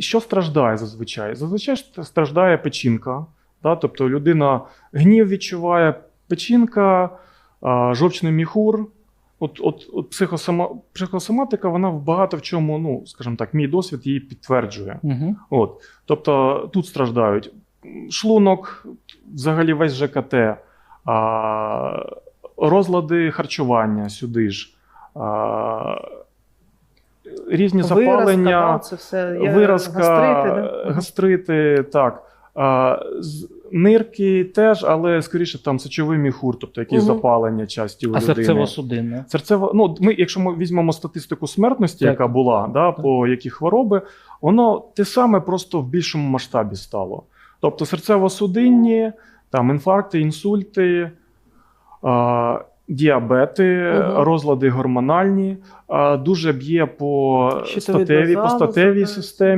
що страждає зазвичай? Зазвичай страждає печінка. Да? Тобто людина гнів відчуває, печінка, жовчний міхур. От, от, от психосома, психосоматика, вона багато в чому, ну, скажімо так, мій досвід її підтверджує. Угу. От. Тобто тут страждають шлунок, взагалі весь ЖКТ, а, розлади харчування сюди ж, а, різні запалення, Виразка, да, це все виразка, гастрити, да? гастрити, так. А, з- нирки теж, але скоріше там сечовий міхур, тобто якісь Мгм. запалення часті у А людини. серцево-судинне? Серцево, ну, ми, якщо ми візьмемо статистику смертності, Так. яка була, да, по які хвороби, воно те саме просто в більшому масштабі стало. Тобто серцево-судинні, там інфаркти, інсульти, а, діабети, угу. розлади гормональні, дуже б'є по по статевій системі.